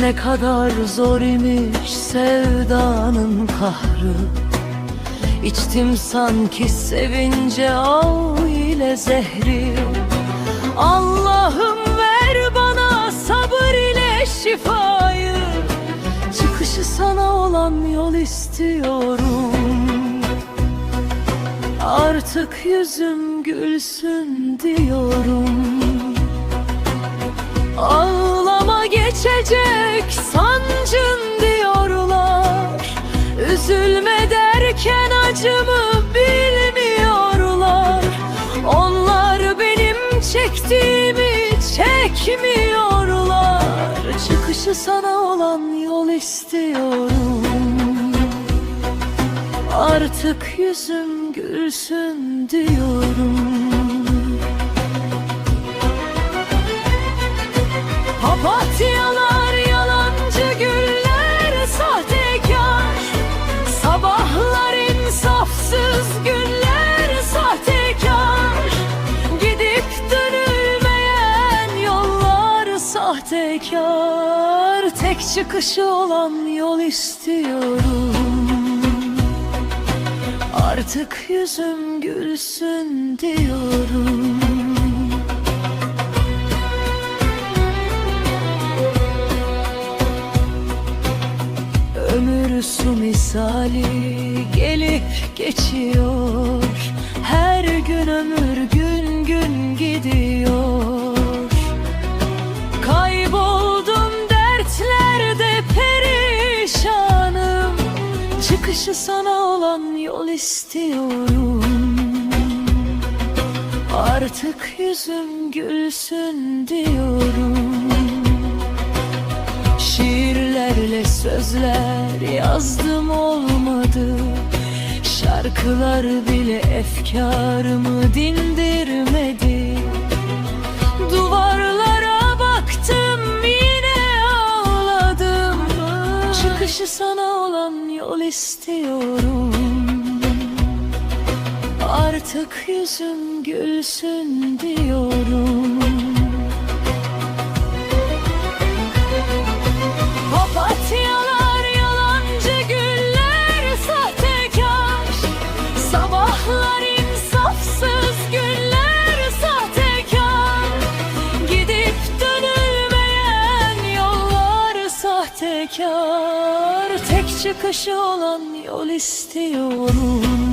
Ne kadar zor imiş sevdanın kahrı. İçtim sanki sevince av ile zehri. Allah'ım ver bana sabır ile şifayı. Çıkışı sana olan yol istiyorum. Artık yüzüm gülsün diyorum geçecek sancın diyorlar. Üzülme derken acımı bilmiyorlar. Onlar benim çektiğimi çekmiyorlar. Çıkışı sana olan yol istiyorum. Artık yüzüm gülsün diyorum. Papatyalar insafsız günler sahtekar. Gidip dönülmeyen yollar sahtekar. Tek çıkışı olan yol istiyorum. Artık yüzüm gülsün diyorum su misali gelip geçiyor. Her gün ömür gün gün gidiyor. Kayboldum dertlerde perişanım. Çıkışı sana olan yol istiyorum. Artık yüzüm gülsün diyorum sözler yazdım olmadı. Şarkılar bile efkarımı dindirmedi? Duvarlara baktım yine ağladım. Çıkışı sana olan yol istiyorum. Artık yüzüm gülsün diyorum sahtekar Tek çıkışı olan yol istiyorum